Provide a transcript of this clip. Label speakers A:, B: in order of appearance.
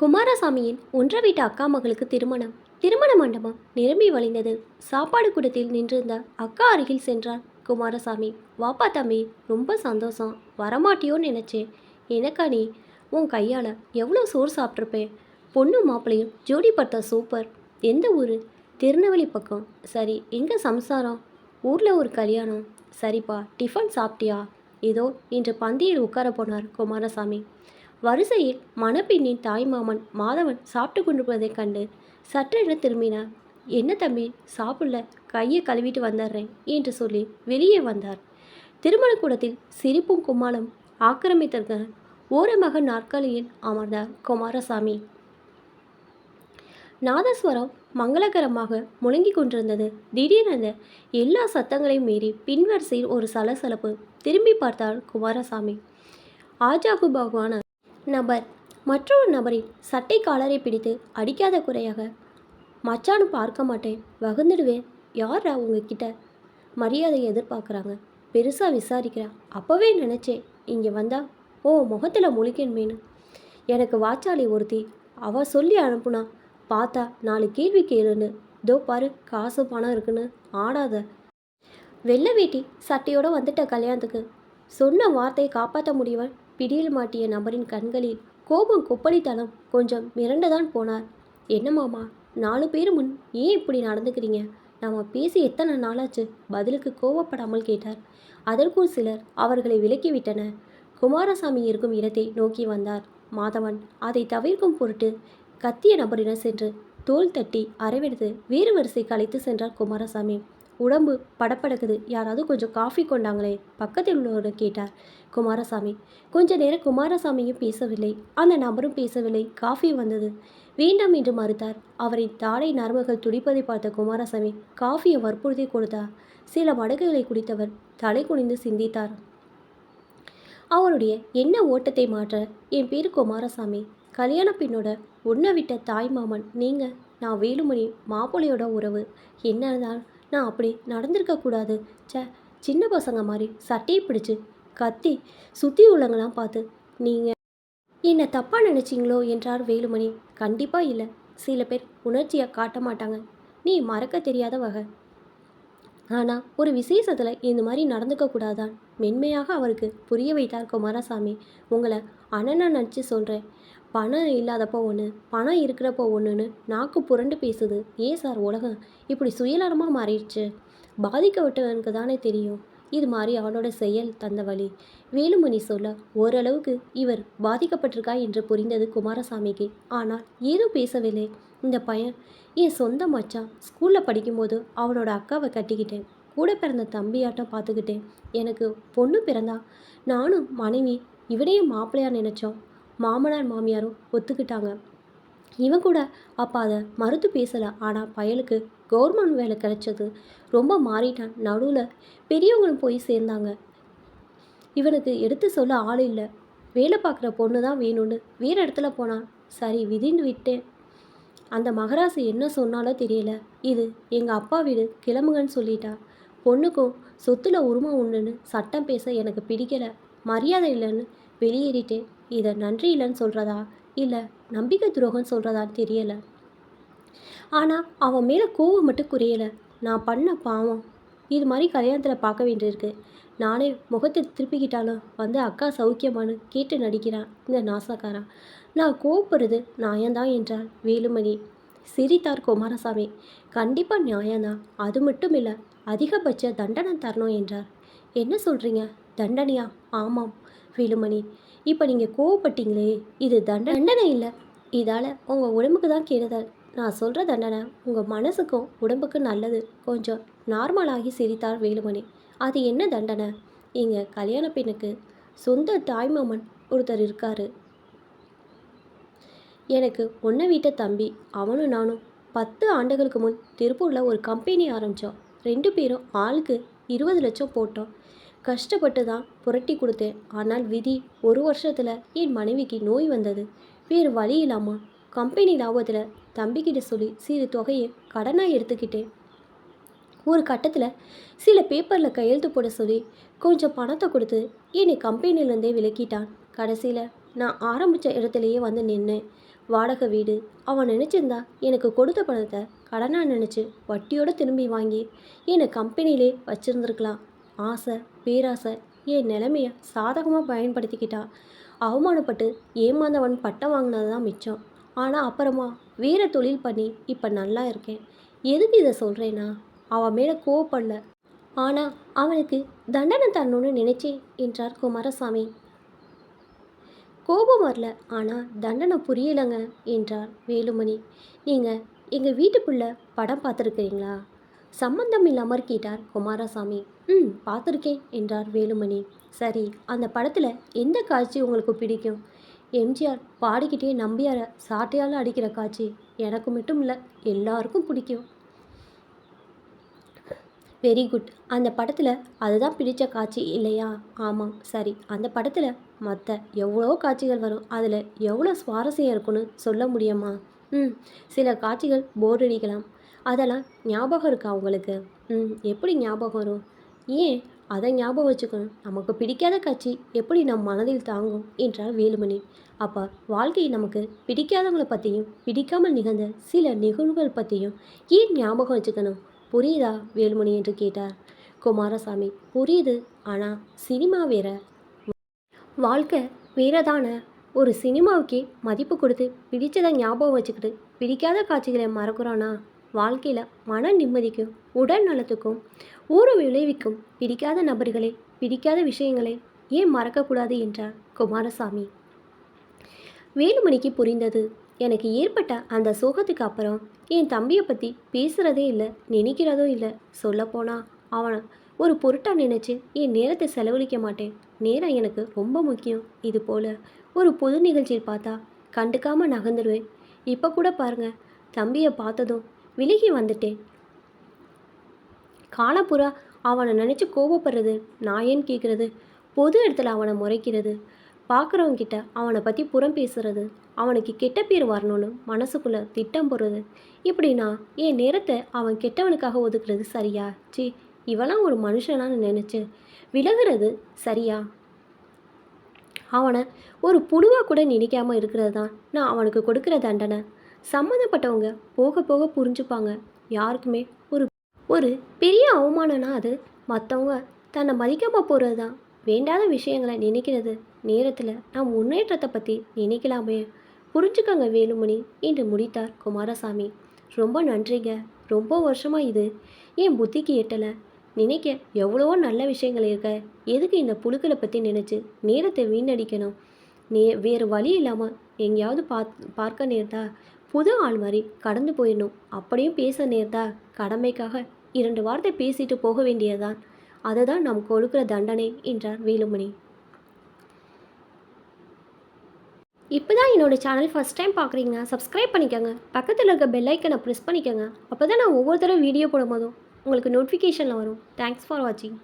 A: குமாரசாமியின் ஒன்றை வீட்டு அக்கா மகளுக்கு திருமணம். திருமண மண்டபம் நிரம்பி வழிந்தது. சாப்பாடு கூடத்தில் நின்றிருந்த அக்கா அருகில் சென்றார் குமாரசாமி. வாப்பா தம்பி ரொம்ப சந்தோஷம். வரமாட்டியோன்னு நினச்சேன். எனக்கா நீ? உன் கையால் எவ்வளோ சோறு சாப்பிட்ருப்பேன் பொண்ணு மாப்பிள்ளையும் ஜோடி பார்த்தா சூப்பர் எந்த ஊர்? திருநெல்வேலி பக்கம். சரி எங்கே சம்சாரம்? ஊரில் ஒரு கல்யாணம். சரிப்பா டிஃபன் சாப்பிட்டியா? இதோ இன்று பந்தியில் உட்கார போனார் குமாரசாமி. வரிசையில் மணப்பெண்ணின் தாய்மாமன் மாதவன் சாப்பிட்டு கொண்டிருப்பதைக் கண்டு சற்றென திரும்பினார். என்ன தம்பி சாப்பிடல கையை கழுவிட்டு வந்துடுறேன் என்று சொல்லி வெளியே வந்தார். திருமண கூடத்தில் சிரிப்பும் கும்மாளம் ஆக்கிரமித்திருக்க ஓரமாக நாற்காலியில் அமர்ந்தார் குமாரசாமி. நாதஸ்வரம் மங்களகரமாக முழங்கிக் கொண்டிருந்தது. திடீரென எல்லா சத்தங்களையும் மீறி பின்வரிசையில் ஒரு சலசலப்பு திரும்பி பார்த்தார் குமாரசாமி. ஆஜாகுபாகுவான நபர். மற்றொரு நபரின் சட்டை காலரை பிடித்து அடிக்காத குறையாக மச்சான்னு பார்க்க மாட்டேன் வகுந்துடுவேன். யாரா உங்ககிட்ட? மரியாதை எதிர்பார்க்குறாங்க. பெருசாக விசாரிக்கிறா. அப்போவே நினச்சேன் இங்கே வந்தா ஓ முகத்தில் முழிக்கணுமேனு. எனக்கு வாச்சாலி ஒருத்தி அவ சொல்லி அனுப்புனா பார்த்தா நாலு கேள்வி கேளுன்னு. இதோ பாரு காசு பணம் இருக்குன்னு ஆடாத. வெள்ளை வேட்டி சட்டையோடு வந்துட்ட கல்யாணத்துக்கு. சொன்ன வார்த்தையை காப்பாற்ற முடியவன் பிடியில் மாட்டிய நபரின் கண்களில் கோபம் கொப்பளித்தனம் கொஞ்சம் மிரண்டுதான் போனார். என்ன மாமா நாலு பேர் முன் ஏன் இப்படி நடந்துக்கிறீங்க? நாம் பேசி எத்தனை நாளாச்சு? பதிலுக்கு கோவப்படாமல் கேட்டார். அதற்குள் சிலர் அவர்களை விலக்கிவிட்டனர் குமாரசாமி இருக்கும் இடத்தை நோக்கி வந்தார். மாதவன் அதை தவிர்க்கும் பொருட்டு கத்திய நபரிடம் சென்று தோள் தட்டி அரவெடுத்து வேறு வரிசைக்கு அழைத்து சென்றார் குமாரசாமி. உடம்பு படப்படக்குது. யாராவது கொஞ்சம் காஃபி கொண்டாங்களே பக்கத்தில் உள்ளவர்கள் கேட்டார். குமாரசாமி கொஞ்ச நேரம் குமாரசாமியும் பேசவில்லை. அந்த நபரும் பேசவில்லை. காஃபி வந்தது. வேண்டாம் என்று மறுத்தார். அவரின் தாடை நரம்புகள் துடிப்பதை பார்த்த குமாரசாமி காஃபியை வற்புறுத்தி கொடுத்தார். சில மடகுகளை குடித்தவர் தலை குனிந்து சிந்தித்தார். அவருடைய என்ன ஓட்டத்தை மாற்ற? என் பேர் குமாரசாமி. கல்யாண பெண்ணோட உன்னை விட்ட தாய் மாமன். நீங்கள் நான் வேலுமணி மாப்பிள்ளையோட உறவு. என்ன இருந்தாலும் நான் அப்படி நடந்திருக்க கூடாது. சின்ன பசங்க மாதிரி சட்டையை பிடிச்சு கத்தி சுற்றி உள்ளவங்களாம் பார்த்து நீங்கள் என்னை தப்பாக நினச்சிங்களோ? என்றார் வேலுமணி. கண்டிப்பாக இல்லை. சில பேர் உணர்ச்சியை காட்ட மாட்டாங்க. நீ மறக்க தெரியாத வகை. ஆனால் ஒரு விசேஷத்தில் இந்த மாதிரி நடந்துக்க கூடாதான். மென்மையாக அவருக்கு புரிய வைத்தார் குமாரசாமி. உங்களை அண்ணனை நினச்சி சொல்கிறேன் பணம் இல்லாதப்போ ஒன்று பணம் இருக்கிறப்போ ஒன்றுன்னு நாக்கு புரண்டு பேசுது. ஏன் சார் உலகம் இப்படி சுயநலமாக மாறிடுச்சு? பாதிக்கப்பட்டவனுக்கு தானே தெரியும். இது மாதிரி அவனோட செயல் தந்த வழி. வேலுமணி சொல்ல ஓரளவுக்கு இவர் பாதிக்கப்பட்டிருக்கா என்று புரிந்தது குமாரசாமிக்கு. ஆனால் ஏதும் பேசவில்லை. இந்த பையன் என் சொந்த மச்சான் ஸ்கூலில் படிக்கும்போது அவனோட அக்காவை கட்டிக்கிட்டேன். கூட பிறந்த தம்பியாட்டம் பார்த்துக்கிட்டேன். எனக்கு பொண்ணு பிறந்தா நானும் மனைவி இவனையும் மாப்பிள்ளையா நினச்சோம். மாமனார் மாமியாரும் ஒத்துக்கிட்டாங்க. இவன் கூட அப்பா அதை மறுத்து பேசலை. ஆனால் பயலுக்கு கவர்மெண்ட் வேலை கிடைச்சது. ரொம்ப மாறிட்டான். நடுவில் பெரியவங்களும் போய் சேர்ந்தாங்க. இவனுக்கு எடுத்து சொல்ல ஆள் இல்லை. வேலை பார்க்குற பொண்ணு தான் வேணும்னு வேறு இடத்துல போனான். சரி விதின்னு விட்டேன். அந்த மகராசு என்ன சொன்னாலோ தெரியல. இது எங்கள் அப்பா வீடு கிளம்புங்கன்னு சொல்லிட்டா. பொண்ணுக்கும் சொத்தில் உரிமை உண்டுன்னு சட்டம் பேச எனக்கு பிடிக்கலை. மரியாதை இல்லைன்னு வெளியேறிட்டேன் இதை நன்றி இல்லைன்னு சொல்கிறதா இல்லை நம்பிக்கை துரோகம்னு சொல்கிறதான்னு தெரியலை. ஆனால் அவன் மேலே கோவம் மட்டும் குறையலை. நான் பண்ண பாவம். இது மாதிரி கல்யாணத்தில் பார்க்க வேண்டியிருக்கு. நானே முகத்தை திருப்பிக்கிட்டாலும் வந்து அக்கா சௌக்கியமானு கேட்டு நடிக்கிறான் இந்த நாசக்காரன். நான் கோவப்படுறது நியாயந்தான் என்றார் வேலுமணி. சிரித்தார் குமாரசாமி. கண்டிப்பாக நியாயந்தான் அது மட்டும் இல்லை அதிகபட்ச தண்டனை தரணும் என்றார். என்ன சொல்கிறீங்க தண்டனையா? ஆமாம். வேலுமணி இப்போ நீங்கள் கோவப்பட்டீங்களே இது தண்ட தண்டனை இல்லை. இதால் உங்கள் உடம்புக்கு தான் கெடுதல். நான் சொல்கிற தண்டனை உங்கள் மனசுக்கும் உடம்புக்கும் நல்லது. கொஞ்சம் நார்மலாகி சிரித்தார் வேலுமணி. அது என்ன தண்டனை? இங்கே கல்யாண பெண்ணுக்கு சொந்த தாய்மாமன் ஒருத்தர் இருக்காரு. எனக்கு ஒன்றை வீட்டை தம்பி அவனும் நானும் பத்து ஆண்டுகளுக்கு முன் திருப்பூரில் ஒரு கம்பெனி ஆரம்பித்தோம் ரெண்டு பேரும் ஆளுக்கு இருபது லட்சம் போட்டோம். கஷ்டப்பட்டு தான் புரட்டி கொடுத்தேன். ஆனால் விதி ஒரு வருஷத்தில் என் மனைவிக்கு நோய் வந்தது. வேறு வழி இல்லாமல் கம்பெனி லாபத்தில் தம்பிக்கிட்ட சொல்லி சிறு தொகையை கடனாக எடுத்துக்கிட்டேன். ஒரு கட்டத்தில் சில பேப்பரில் கையெழுத்து போட சொல்லி கொஞ்சம் பணத்தை கொடுத்து என்னை கம்பெனிலேருந்தே விலக்கிட்டான். கடைசியில் நான் ஆரம்பித்த இடத்துலையே வந்து நின்னேன். வாடகை வீடு அவன் நினச்சிருந்தா எனக்கு கொடுத்த பணத்தை கடனாக நினச்சி வட்டியோடு திரும்பி வாங்கி என்னை கம்பெனியிலே வச்சுருந்துருக்கலாம். ஆசை பேராசை என் நிலைமையை சாதகமாக பயன்படுத்திக்கிட்டா. அவமானப்பட்டு ஏமாந்தவன் பட்டம் வாங்கினது தான் மிச்சம். ஆனால் அப்புறமா வேறு தொழில் பண்ணி இப்போ நல்லா இருக்கேன். எதுக்கு இதை சொல்கிறேன்னா அவன் மேலே கோவப்படல. ஆனால் அவனுக்கு தண்டனை தரணும்னு நினைச்சேன் என்றார் குமாரசாமி. கோபம் வரல ஆனால் தண்டனை புரியலைங்க என்றார் வேலுமணி. நீங்கள் எங்கள் வீட்டு பிள்ளை படம் பார்த்துருக்கிறீங்களா? சம்பந்தம் இல்லாமல் கேட்டார் குமாரசாமி. ம் பார்த்துருக்கேன் என்றார் வேலுமணி. சரி அந்த படத்தில் எந்த காட்சி உங்களுக்கு பிடிக்கும்? எம்ஜிஆர் பாடிக்கிட்டே நம்பியாரை சாட்டையால் அடிக்கிற காட்சி. எனக்கு மட்டும் இல்லை எல்லாருக்கும் பிடிக்கும். Very good. அந்த படத்தில் அதுதான் பிடித்த காட்சி இல்லையா? ஆமாம் சரி. அந்த படத்தில் மற்ற எவ்வளோ காட்சிகள் வரும். அதில் எவ்வளோ சுவாரஸ்யம் இருக்குன்னு சொல்ல முடியுமா? ம் சில காட்சிகள் போர் அடிக்கலாம். அதெல்லாம் ஞாபகம் இருக்கா உங்களுக்கு? ம் எப்படி ஞாபகம் வரும்? ஏன் அதை ஞாபகம் வச்சுக்கணும்? நமக்கு பிடிக்காத காட்சி எப்படி நம் மனதில் தாங்கும்? என்றார் வேலுமணி. அப்போ வாழ்க்கை நமக்கு பிடிக்காதவங்களை பற்றியும் பிடிக்காமல் நிகழ்ந்த சில நிகழ்வுகள் பற்றியும் ஏன் ஞாபகம் வச்சுக்கணும்? புரியுதா வேலுமணி என்று கேட்டார். குமாரசாமி புரியுது. ஆனால் சினிமா வேற. வாழ்க்கை வேறதான. ஒரு சினிமாவுக்கே மதிப்பு கொடுத்து பிடிச்சதை ஞாபகம் வச்சுக்கிட்டு பிடிக்காத காட்சிகளை மறக்கிறோன்னா வாழ்க்கையில் மன நிம்மதிக்கும் உடல் நலத்துக்கும் ஊறு விளைவிக்கும் பிடிக்காத நபர்களை பிடிக்காத விஷயங்களை ஏன் மறக்கக்கூடாது என்றார் குமாரசாமி. வேலுமணிக்கு புரிந்தது. எனக்கு ஏற்பட்ட அந்த சோகத்துக்கு அப்புறம் என் தம்பியை பற்றி பேசுகிறதே இல்லை நினைக்கிறதோ இல்லை. சொல்லப்போனால் அவனை ஒரு பொருட்டாக நினச்சி என் நேரத்தை செலவழிக்க மாட்டேன். நேரம் எனக்கு ரொம்ப முக்கியம். இது போல் ஒரு பொது நிகழ்ச்சியில் பார்த்தா கண்டுக்காமல் நகர்ந்துடுவேன் இப்போ கூட பாருங்க தம்பியை பார்த்ததும் விலகி வந்துட்டேன். காலப்புறா அவனை நினச்சி கோபப்படுறது நான் ஏன் கேட்குறது பொது இடத்துல அவனை முறைக்கிறது பார்க்குறவங்கிட்ட அவனை பற்றி புறம் பேசுறது அவனுக்கு கெட்ட பேர் வரணும்னு மனசுக்குள்ளே திட்டம் போடுறது. இப்படின்னா என் நேரத்தை அவன் கெட்டவனுக்காக ஒதுக்குறது சரியா? சி இவெல்லாம் ஒரு மனுஷனான்னு நினச்சி விலகுறது சரியா? அவனை ஒரு புழுவாக கூட நினைக்காமல் இருக்கிறது தான் நான் அவனுக்கு கொடுக்குற தண்டனை. சம்மந்தப்பட்டவங்க போக போக புரிஞ்சுப்பாங்க. யாருக்குமே ஒரு ஒரு பெரிய அவமானம்னா அது மற்றவங்க தன்னை மதிக்காமல் போகிறது தான் வேண்டாத விஷயங்களை நினைக்கிறது நேரத்தில் நாம் முன்னேற்றத்தை பற்றி நினைக்கலாமே. புரிஞ்சுக்கங்க வேலுமணி என்று முடித்தார் குமாரசாமி. ரொம்ப நன்றிங்க. ரொம்ப வருஷமாக இது. என் புத்திக்கு எட்டலை. நினைக்க எவ்வளவோ நல்ல விஷயங்கள் இருக்க. எதுக்கு இந்த புழுக்களை பற்றி நினச்சி நேரத்தை வீணடிக்கணும்? நே வேறு வழி இல்லாமல் எங்கேயாவது பாத் பார்க்க நேர்ந்தா புது ஆள் மாதிரி கடந்து போயிடணும். அப்படியும் பேச நேர்ந்தா கடமைக்காக இரண்டு வார்த்தை பேசிட்டு போக வேண்டியதுதான். அதுதான் நாம் கொடுக்குற தண்டனை என்றார் வேலுமணி. இப்போ தான் என்னோடய சேனல் ஃபஸ்ட் டைம் பார்க்குறீங்கன்னா சப்ஸ்கிரைப் பண்ணிக்கோங்க. பக்கத்தில் இருக்க பெல்லைக்கனை ப்ரெஸ் பண்ணிக்கோங்க. அப்போ தான் நான் ஒவ்வொரு தடவை வீடியோ போடும்போதும் உங்களுக்கு நோட்டிஃபிகேஷனில் வரும். தேங்க்ஸ் ஃபார் வாட்சிங்